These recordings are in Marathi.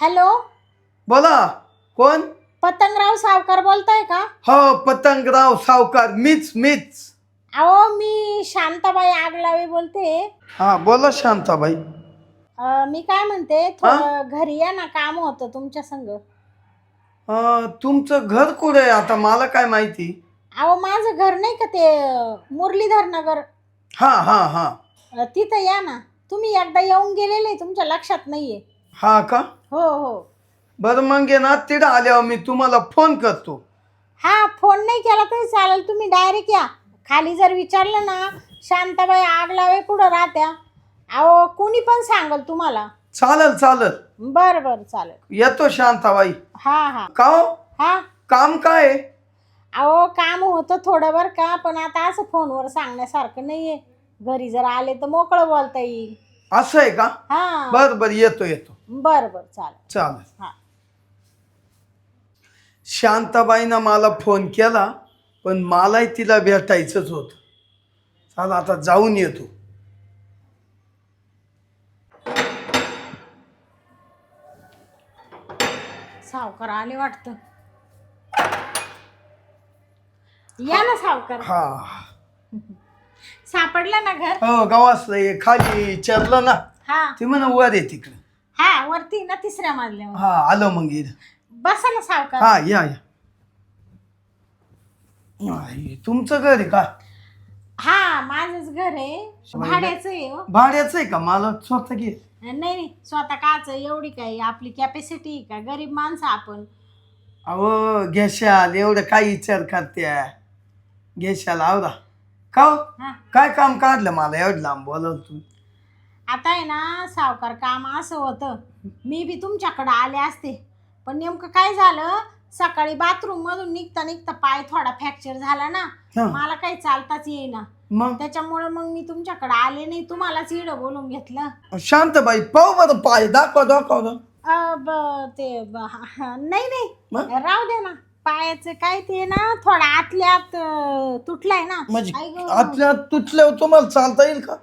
हॅलो? बोला कोण? पतंगराव सावकार बोलताय का? हो पतंगराव सावकार मीच मीच. अहो मी शांताबाई आगलावे बोलते. हा बोला शांताबाई. अं, मी काय म्हणते थोडं घरी या ना काम होतं तुमच्या संग. अं, तुमचं घर कुठे आहे आता मला काय माहिती? अहो माझं घर नाही का ते अं, मुरलीधर नगर? हा हा हा. अं, तिथं या ना. तुम्ही एकदा येऊन गेलेले तुमच्या लक्षात नाहीये. हा का? हो हो. बरं मग ना तिथं आल्यावर मी तुम्हाला फोन करतो. हा फोन नाही केला तरी चालेल. तुम्ही डायरेक्ट या. खाली जर विचारलं ना शांताबाई आगलावे कुठं राहत्या? अहो कोणी पण सांगल तुम्हाला. चालेल चालेल. बरं बरं चालेल. येतो शांताबाई. हा हा. का हो? हा. काम काय आहे? अहो काम होतं थोडं बरं का पण आता असं फोनवर सांगण्यासारखं नाहीये. घरी जर आले तर मोकळं बोलता येईल. असं आहे का? हा. बर बर येतो येतो. बरं बरं चालेल. चालेल. हा. शांताबाईनं मला फोन केला पण मलाही तिला भेटायचंच होतं. चला आता जाऊन येतो. सावकार आले वाटतं. या ना सावकार. हा. सापडलं ना घर? हो गावासलं खाली चरलं ना हा. ते म्हणा वर आहे तिकडे. हा वरती ना तिसऱ्या मजल्यावर. हा आलो मग इथं. बसा ना सावकार. हा या या. तुमचं घर आहे का? हा माझंच घर आहे. भाड्याचं आहे हो. भाड्याचं आहे का? मला स्वतः घे. नाही नाही स्वतः काच एवढी काय आपली कॅपॅसिटी का? गरीब माणसं आपण. अहो घेशाल एवढं काय विचार करत्या. घेशाल आवरा. का हो? हा. काय काम काढलं मला? एवढं लांब बोलव तू आता आहे ना सावकार काम असं होतं. मी बी तुमच्याकडे आले असते. पण नेमकं काय झालं? सकाळी बाथरूम मधून निघता निघता पाय थोडा फ्रॅक्चर झाला ना. हा. मला काही चालताच येईना. मग? त्याच्यामुळे मग मी तुमच्याकडे आले नाही. तुम्हालाच इडं बोलून घेतलं. शांतबाई पाहू बरं पाय. दाखवा दाखवा दाखवा. अ, ब- ते ब- हा- हा, नाही नाही? राहू दे ना. पायाचं काय ते ना थोडा आतल्यात अ, तुटलाय ना. म्हणजे आई गं. आतल्या तुटल्यावर तुम्हाला चालता येईल का?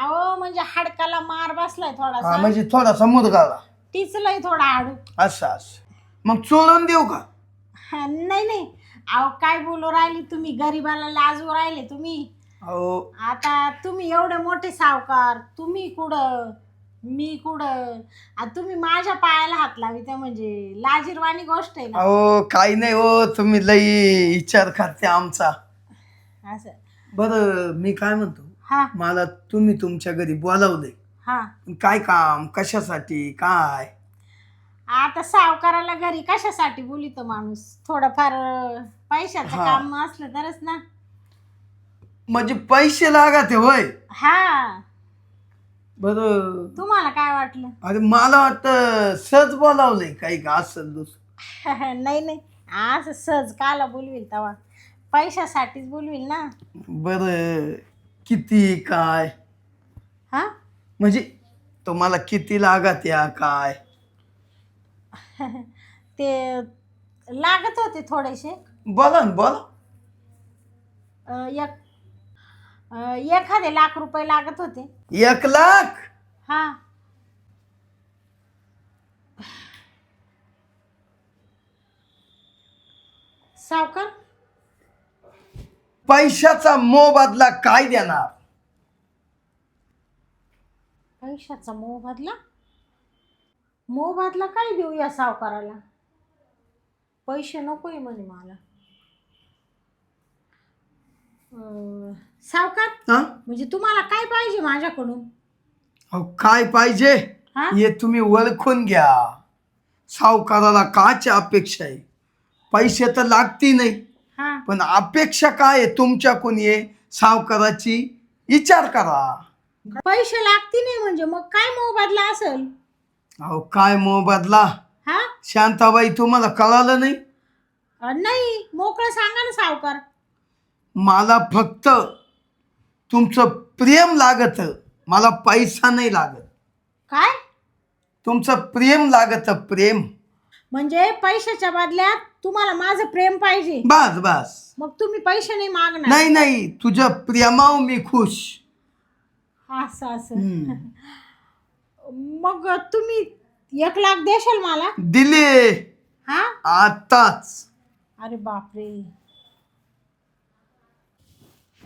अहो म्हणजे हाडकाला मार बसलाय हा थोडासा म्हणजे थोडासा मुदगाला. टिचलंय थोडा हाडू असं असं. मग चोळून देऊ का? हा, नाही नाही. अहो काय बोलू राहिले तुम्ही? गरीबाला लाजू राहिले तुम्ही? अहो. आता तुम्ही एवढे मोठे सावकार. तुम्ही कुठं? मी कुठं? आता तुम्ही माझ्या पायाला हात लावी त्या म्हणजे? लाजीरवाणी गोष्ट आहे ना. अहो काही नाही हो. तुम्ही लई विचार करते आमचा. असं. बरं मी काय म्हणतो? हा. मला तुम्ही तुमच्या घरी बोलावलंय. हा. काय काम? कशासाठी? काय? आता सावकाराला घरी कशासाठी बोलितो माणूस? थोडंफार अं, पैशाचं हा. काम असलं तरच ना. म्हणजे पैसे लागत होय? हा. बरं. तुम्हाला काय वाटलं? अरे मला वाटतं सहज बोलावलंय काही का असं दुसरं. नाही नाही. असं सहज काला बोलवील तेव्हा पैशासाठीच बोलवील ना. बरं. किती काय? हा? म्हणजे तुम्हाला किती लागत या काय? ते लागत होते थोडेसे. बोला ना बोला. अं, एक अं, एखादे लाख रुपये लागत होते. एक लाख? हा. सावकार? पैशाचा मोबदला काय देणार? पैशाचा मोबदला मोबदला काय देऊ या सावकाराला? पैसे नकोय म्हणे मला. अं, सावकार हा? म्हणजे तुम्हाला काय पाहिजे माझ्याकडून? अहो काय पाहिजे? हा? हे तुम्ही ओळखून घ्या. सावकाराला काची अपेक्षा आहे? पैसे तर लागती नाही. हा. पण अपेक्षा काय आहे तुमच्याकडून ये सावकाराची? विचार करा. पैसे लागते नाही म्हणजे. मग काय मोबदला असेल? अहो काय मोबदला हा? शांताबाई तुम्हाला कळालं नाही? अं, नाही. मोकळं सांगा ना सावकार. मला फक्त तुमचं प्रेम लागत. मला पैसा नाही लागत. काय? तुमचं प्रेम लागत प्रेम. म्हणजे पैशाच्या बदल्यात तुम्हाला माझं प्रेम पाहिजे. बस बस. मग तुम्ही पैसे नाही मागणार. नाही नाही. तुझ्या प्रेमाव मी खुश. असं असं. हम्म. मग तुम्ही एक लाख देशाल मला? दिले. हा? आताच. अरे बापरे.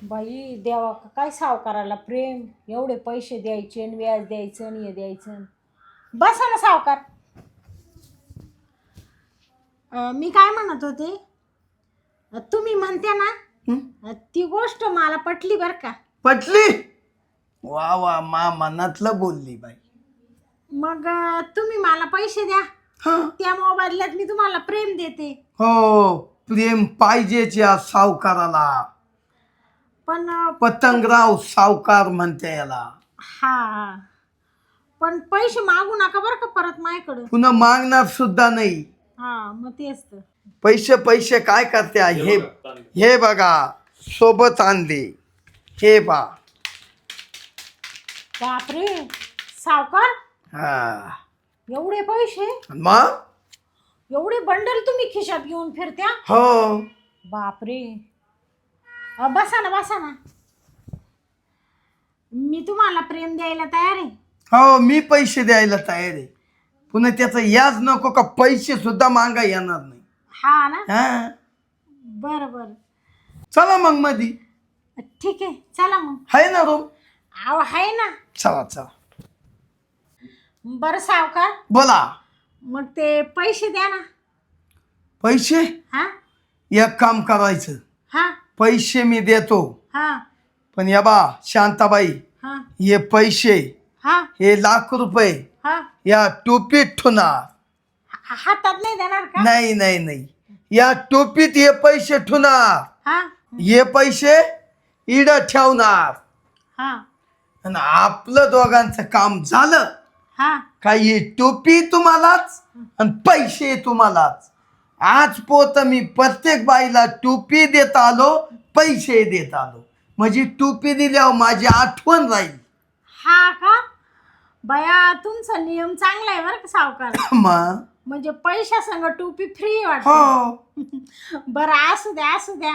बाई देवा का काय सावकाराला प्रेम? एवढे पैसे द्यायचे आणि व्याज द्यायचं आणि हे द्यायचं. बसा ना सावकार. अं, मी काय म्हणत होते? अं, तुम्ही म्हणते ना हं? अं, ती गोष्ट मला पटली बरं का. पटली? वा वा मा मनातलं बोलली बाई. मग अं, तुम्ही मला पैसे द्या. हा? त्या मोबाईलात मी तुम्हाला प्रेम देते. हो प्रेम पाहिजेच या सावकाराला. पण अं, पतंगराव सावकार म्हणते याला. हा. पण पैसे मागू नका बरं का परत माझ्याकडं. पुन्हा मागणार सुद्धा नाही. हा मग तेच तर पैसे पैसे काय करते आहे? हे हे बघा सोबत आणले. हे बा. बापरे सावकार? हा. एवढे पैसे? मग? एवढे बंडल तुम्ही खिशात घेऊन फिरत्या? हो. बापरे. अ, बसा ना बसा ना. मी तुम्हाला प्रेम द्यायला तयार आहे? हो मी पैसे द्यायला तयार आहे. पुन्हा त्याचा याज नको का पैसे सुद्धा मागा येणार नाही. हा ना? हा? बरं बरं. चला मग मधी. ठीक आहे चला मग. आहे ना रूम अहो आहे ना. चला चला. बरं सावकार. बोला. मग ते पैसे द्या ना. पैसे? हा? एक काम करायचं. हा? पैसे मी देतो. हा. पण या बा शांताबाई हा. हे पैसे हा. हे लाख रुपये हा? या टोपीत ठेवणार. हा- हातात नाही देणार का? नाही नाही नाही. या टोपीत हे पैसे ठेवणार. हा? हे पैसे इड ठेवणार. हा. आणि आपलं दोघांचं काम झालं. हा. का ही टोपी तुम्हालाच आणि पैसे तुम्हालाच. आज पोत मी प्रत्येक बाईला टोपी देत आलो पैसे देत आलो. म्हणजे टोपी दिल्यावर माझी आठवण राहील. हा का? बया तुमचा नियम चांगला आहे बरं का सावकार. मग? म्हणजे पैशा संग टोपी फ्री वाटत. हो. बरं असू द्या असू द्या.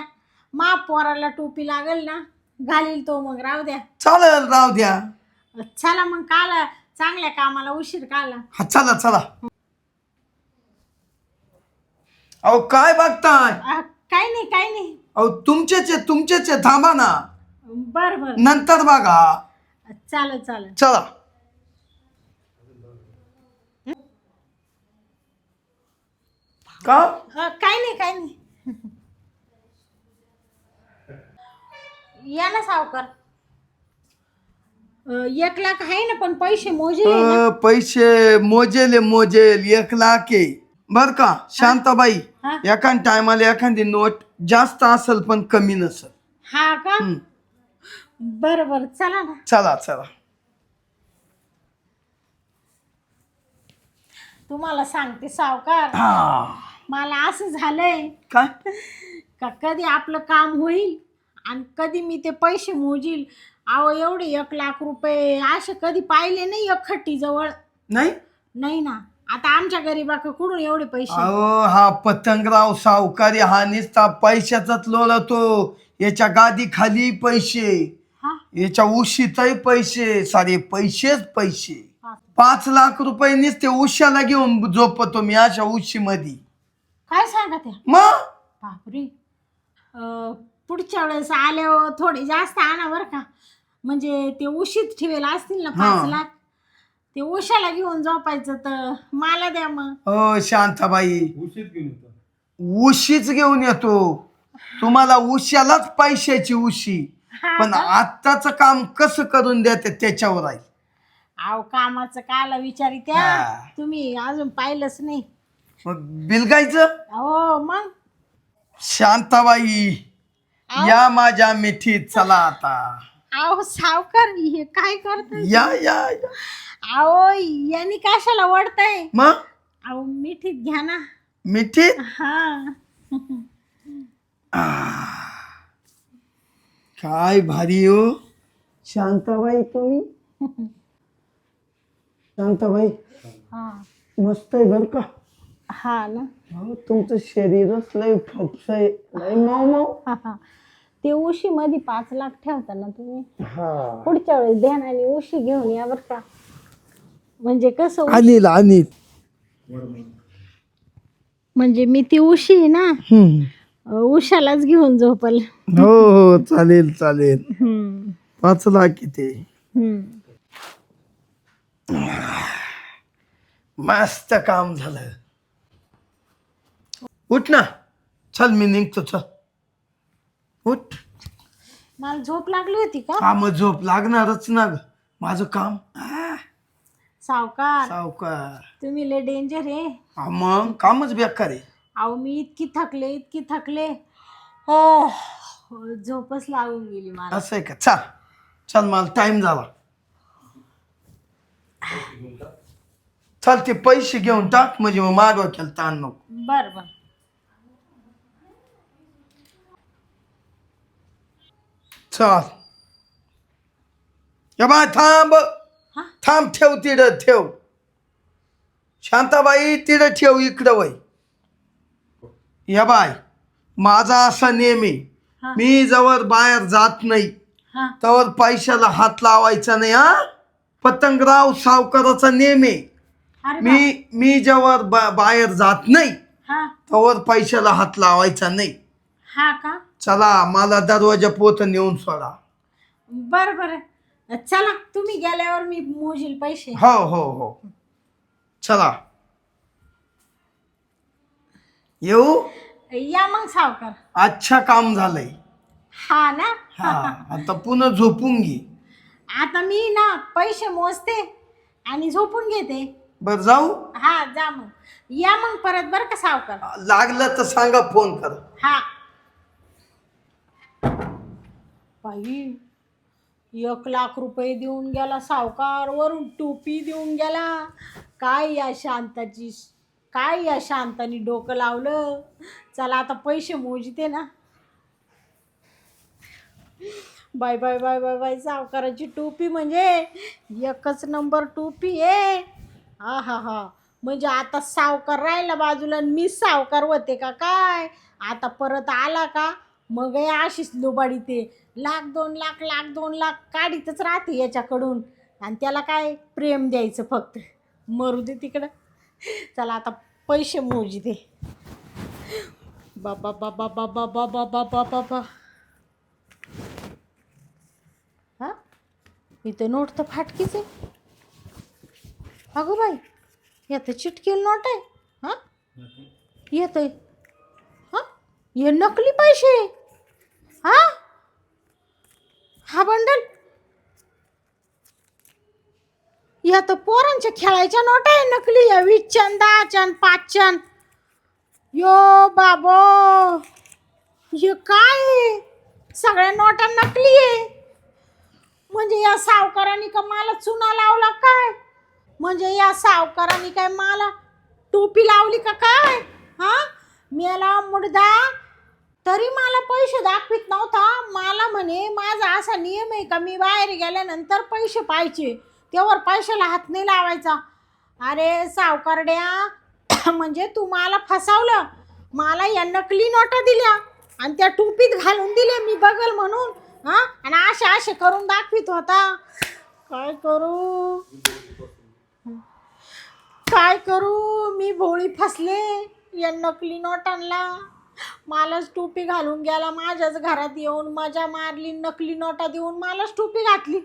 मा पोराला टोपी लागेल ना. घालील तो मग राहू द्या. चालेल राव द्या. चला मग काल. चांगल्या कामाला उशीर काला. हा चला चला. अहो काय बघताय? काही नाही काही नाही. अहो तुमचेच आहे तुमचेच आहे. थांबा ना. बर बर. नंतर बघा. चालेल चालेल. चला. का? काही नाही काही नाही. या ना सावकार. अ, एक लाख आहे ना पण पैसे मोजे आहे ना. अ, पैसे मोजेल मोजेल. एक लाख आहे. बर का? शांताबाई हा? एका टायमाला एखादी नोट जास्त असेल पण कमी नसेल. हा का? हम्म. बर बर. चला ना. चला चला. तुम्हाला सांगते सावकार. हा. मला असं झालंय काय? का कधी आपलं काम होईल आणि कधी मी ते पैसे मोजील. अहो एवढे एक लाख रुपये असे कधी पाहिले नाही एक खट्टी जवळ. नाही? नाही ना. आता आमच्या गरीबाक कुठून एवढे पैसे. अहो हा पतंगराव सावकारी हा निसता पैशाचाच लोळतो याच्या गादी खाली पैसे. हा. याच्या उशीतही पैसे. सारे पैसेच पैसे. पाच लाख रुपये नुसते उशाला घेऊन झोपतो मी अशा उशी मध्ये काय सांगा त्या? मग बापरे. अं, पुढच्या वेळेस आल्यावर थोडे जास्त आणा बरं का. म्हणजे ते उशीत ठेवेल असतील ना हा. पाच लाख. ते उशाला घेऊन झोपायचं तर मला द्या मग. हो शांताबाई. उशीत घेऊन येतो. उशीच घेऊन येतो. तुम्हाला उशालाच पैशाची उशी. हा पण का? आत्ताच काम कसं करून देते त्याच्यावर आहे? अहो कामाचं काला विचारी त्या. हा. तुम्ही अजून पाहिलंच नाही. मग बिलगायचं हो मग? शांताबाई या माझ्या मिठीत चला आता. अहो सावकार हे काय करताय? या या या. अहो यांनी कशाला वडताय मग? अहो मिठीत घ्या ना. मिठीत? हा. काय भारी हो. शांताबाई तुम्ही? शांताबाई हा. मस्त आहे बर का? हा ना. हो तुमचं शरीरच लय फपस आहे लय मऊ मऊ. हा, हा. ते उशी मध्ये पाच लाख ठेवता ना तुम्ही? हा. पुढच्या वेळेस ध्यानाने उशी घेऊन या बर का. म्हणजे कसं अनिल अनिल. म्हणजे मी ती उशी आहे ना हम्म. अ, उशालाच घेऊन झोपल. हो हो चालेल चालेल. हम्म, वाचला किती हम्म. मस्त काम झालं. उठ ना. चल मी निघतो चल. उठ. मला झोप लागली होती का? हा मग झोप लागणारच ना ग. माझं काम. आ, सावकार. सावकार. तुम्ही लय डेंजर आहे. हा, मग? कामच बेकार आहे. अहो मी इतकी थकले इतकी थकले. हो झोपच लागून गेली मला. असं आहे का? चल चल मला टाइम झाला. चल ते पैसे घेऊन टाक म्हणजे मग मागवा केलं ताण नको. बर बर. चल. या बाय थांब. हा? थांब ठेव तिथं ठेव. शांताबाई तिथं ठेव इकडं वय. या बाय माझा असा आहे हा. मी जवळ बाहेर जात नाही. हा. तवर पैशाला हात लावायचा नाही हा. पतंगराव सावकाराचा नियम मी मी जेव्हा बा- बाहेर जात नाही हा. तवर पैशाला हात लावायचा नाही. हा का? चला मला दरवाजा पोत नेऊन सोडा. बर बर. चला तुम्ही गेल्यावर मी मोजील पैसे. हो हो हो. चला. येऊ? या मग सावकार. अच्छा काम झालंय. हा ना? हा आता पुन्हा झोपून घे. आता मी ना पैसे मोजते आणि झोपून घेते. बर जाऊ? हा जा मग. या मग परत बर का सावकार? लागलं तर सांगा फोन कर. हा. बाई एक लाख रुपये देऊन गेला सावकार वरून टोपी देऊन गेला. काय या शांताची काय या शांतानी डोकं लावलं? चला आता पैसे मोजते ना. Bye bye bye bye bye सावकाराची टोपी म्हणजे एकच नंबर टोपी आहे. हा हा हा म्हणजे आता सावकार राहिला बाजूला आणि मी सावकार होते का काय आता परत आला का मग हे अशीच लोबाडी ते लाख दोन लाख लाख दोन लाख काढीतच राहते याच्याकडून आणि त्याला काय प्रेम द्यायचं फक्त मरू दे तिकडं चला आता पैसे मोजी दे बाबा बाबा बाबा बाबा बाबा बाबा हा इथं नोट तर फाटकीच आहे अगं बाई यात चिटकेल नोट आहे हां? येत आहे हां? हे नकली पैसे. हा? हा बंडल. या तर पोरांच्या खेळायच्या नोट आहे नकली या वीसच्या दहाच्या पाचच्या यो बाबो हे काय सगळ्या नोटा नकली आहे. म्हणजे या सावकारांनी का मला चुना लावला काय? म्हणजे या सावकारांनी काय मला टोपी लावली का काय? हा? मेला मुडदा. तरी मला पैसे दाखवित नव्हता. मला म्हणे माझा असा नियम आहे का? मी बाहेर गेल्यानंतर पैसे पाहिजे तेव्हा पैशाला हात नाही लावायचा. अरे सावकारड्या म्हणजे तू मला फसावलं. मला या नकली नोटा दिल्या आणि त्या टोपीत घालून दिले मी बघल म्हणून. हां? आणि असे असे करून दाखवित होता. काय करू? काय करू? मी भोळी फसले. या नकली नोटांना. मलाच टोपी घालून गेला. माझ्याच घरात येऊन मजा मारली. नकली नोटा देऊन मलाच टोपी घातली.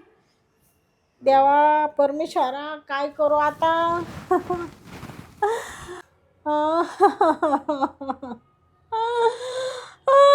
देवा परमेश्वरा काय करू आता?